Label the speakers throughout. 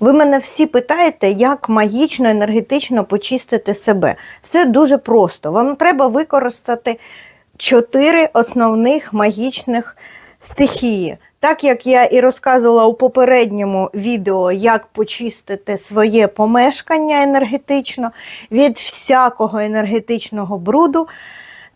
Speaker 1: Ви мене всі питаєте, як магічно, енергетично почистити себе. Все дуже просто. Вам треба використати чотири основних магічних стихії. Так як я і розказувала у попередньому відео, як почистити своє помешкання енергетично від всякого енергетичного бруду,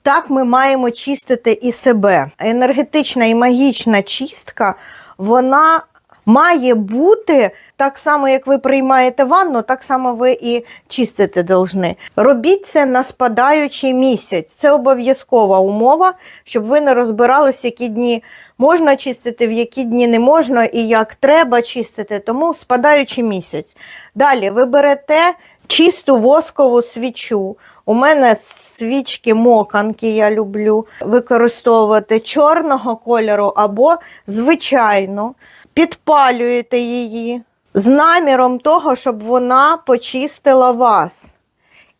Speaker 1: так ми маємо чистити і себе. Енергетична і магічна чистка, вона має бути так само, як ви приймаєте ванну, так само ви і чистити должны. Робіть це на спадаючий місяць. Це обов'язкова умова, щоб ви не розбиралися, які дні можна чистити, в які дні не можна і як треба чистити. Тому спадаючий місяць. Далі ви берете чисту воскову свічу. У мене свічки моканки, я люблю використовувати чорного кольору або звичайну. Підпалюєте її з наміром того, щоб вона почистила вас.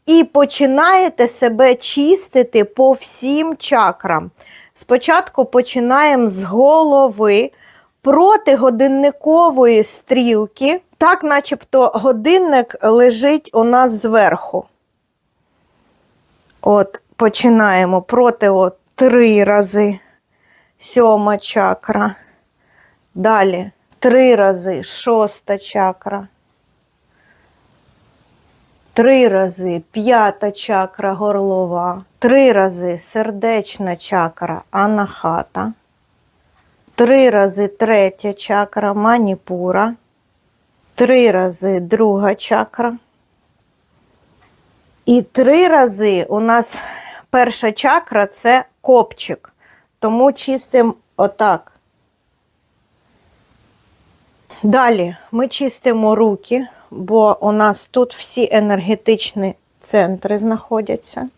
Speaker 1: І починаєте себе чистити по всім чакрам. Спочатку починаємо з голови проти годинникової стрілки, так начебто годинник лежить у нас зверху. От, починаємо проти от, три рази сьома чакра. Далі три рази шоста чакра. Три рази п'ята чакра горлова. Три рази сердечна чакра анахата. Три рази третя чакра маніпура. Три рази друга чакра. І три рази у нас перша чакра це копчик. Тому чистимо отак. Далі ми чистимо руки, бо у нас тут всі енергетичні центри знаходяться.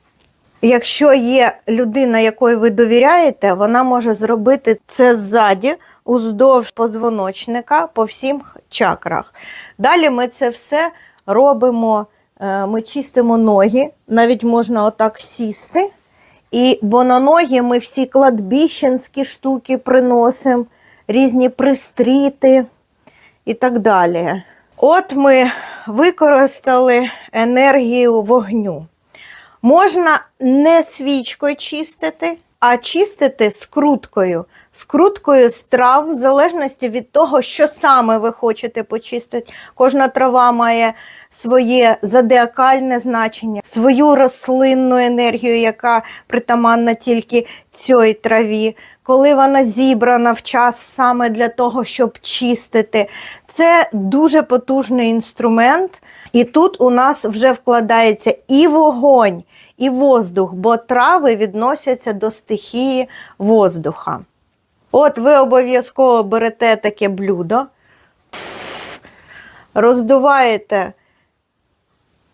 Speaker 1: Якщо є людина, якої ви довіряєте, вона може зробити це ззаді, уздовж позвоночника по всім чакрах. Далі ми це все робимо, е, ми чистимо ноги, навіть можна отак сісти. І, бо на ноги ми всі кладбіщенські штуки приносимо, різні пристріти і так далі. От ми використали енергію вогню. Можна не свічкою чистити, а чистити скруткою. Скруткою з трав, в залежності від того, що саме ви хочете почистити. Кожна трава має своє зодіакальне значення, свою рослинну енергію, яка притаманна тільки цій траві. Коли вона зібрана в час саме для того, щоб чистити, це дуже потужний інструмент. І тут у нас вже вкладається і вогонь, і воздух, бо трави відносяться до стихії воздуха. От ви обов'язково берете таке блюдо, роздуваєте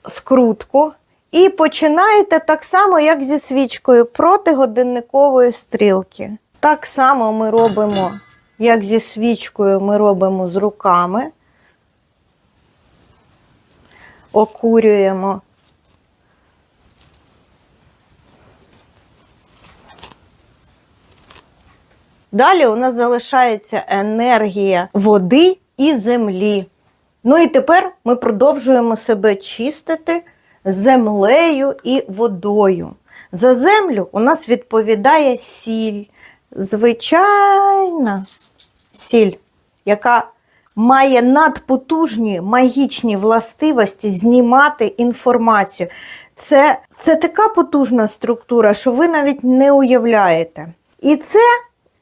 Speaker 1: скрутку і починаєте так само, як зі свічкою, проти годинникової стрілки. Так само ми робимо, як зі свічкою, ми робимо з руками, окурюємо. Далі у нас залишається енергія води і землі. Ну і тепер ми продовжуємо себе чистити землею і водою. За землю у нас відповідає сіль, звичайна сіль, яка має надпотужні магічні властивості знімати інформацію. Це, це така потужна структура, що ви навіть не уявляєте. І це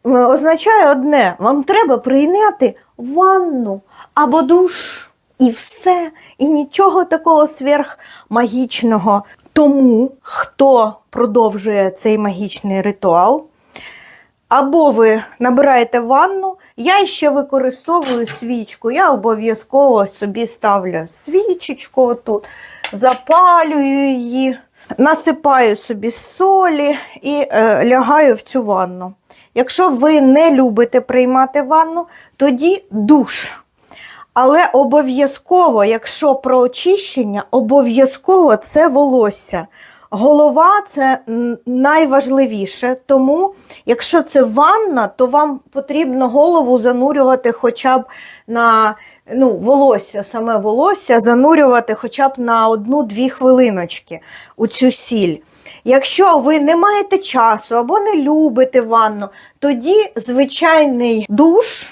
Speaker 1: е, означає одне: вам треба прийняти ванну або душ. І все, і нічого такого сверхмагічного. Тому, хто продовжує цей магічний ритуал, або ви набираєте ванну, я ще використовую свічку. Я обов'язково собі ставлю свічечку тут, запалюю її, насипаю собі солі і е, лягаю в цю ванну. Якщо ви не любите приймати ванну, тоді душ. Але обов'язково, якщо про очищення, обов'язково це волосся. Голова це найважливіше, тому якщо це ванна, то вам потрібно голову занурювати хоча б на ну, волосся, саме волосся занурювати хоча б на одну-дві хвилиночки у цю сіль. Якщо ви не маєте часу або не любите ванну, тоді звичайний душ,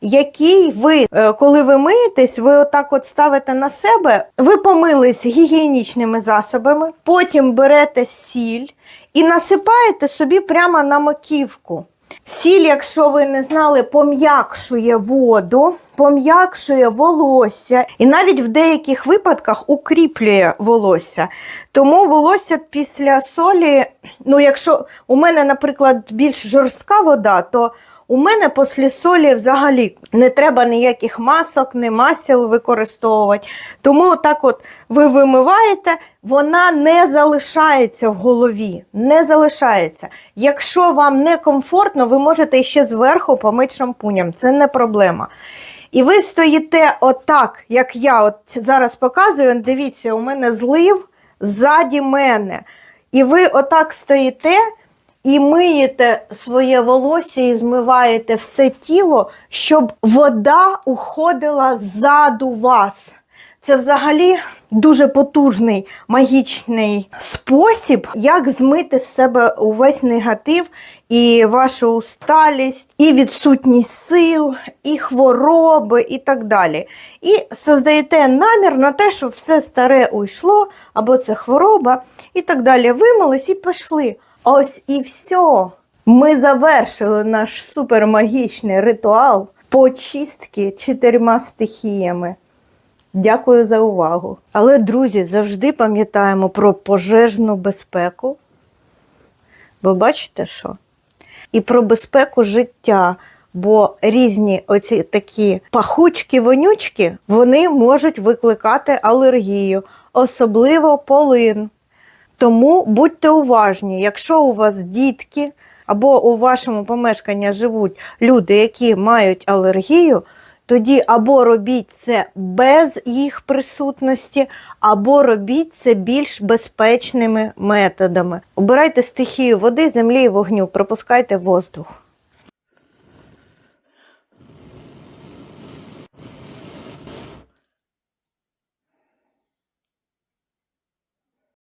Speaker 1: який ви, е, коли ви миєтесь, ви отак от ставите на себе, ви помились гігієнічними засобами, потім берете сіль і насипаєте собі прямо на маківку. Сіль, якщо ви не знали, пом'якшує воду, пом'якшує волосся і навіть в деяких випадках укріплює волосся. Тому волосся після солі, ну якщо у мене, наприклад, більш жорстка вода, то у мене після солі взагалі не треба ніяких масок, ні масел використовувати. Тому так от ви вимиваєте, вона не залишається в голові. Не залишається. Якщо вам не комфортно, ви можете ще зверху помити шампунем. Це не проблема. І ви стоїте отак, як я от зараз показую. Дивіться, у мене злив ззаді мене. І ви отак стоїте і миєте своє волосся і змиваєте все тіло, щоб вода уходила ззаду вас. Це взагалі дуже потужний магічний спосіб, як змити з себе увесь негатив і вашу усталість, і відсутність сил, і хвороби, і так далі. І создаєте намір на те, щоб все старе уйшло, або це хвороба, і так далі. Вимились і пішли. Ось і все. Ми завершили наш супермагічний ритуал почистки чотирма стихіями. Дякую за увагу. Але, друзі, завжди пам'ятаємо про пожежну безпеку. Ви бачите що? І про безпеку життя. Бо різні оці такі пахучки, вонючки, вони можуть викликати алергію, особливо полин. Тому будьте уважні, якщо у вас дітки або у вашому помешканні живуть люди, які мають алергію, тоді або робіть це без їх присутності, або робіть це більш безпечними методами. Обирайте стихію води, землі і вогню, пропускайте воздух.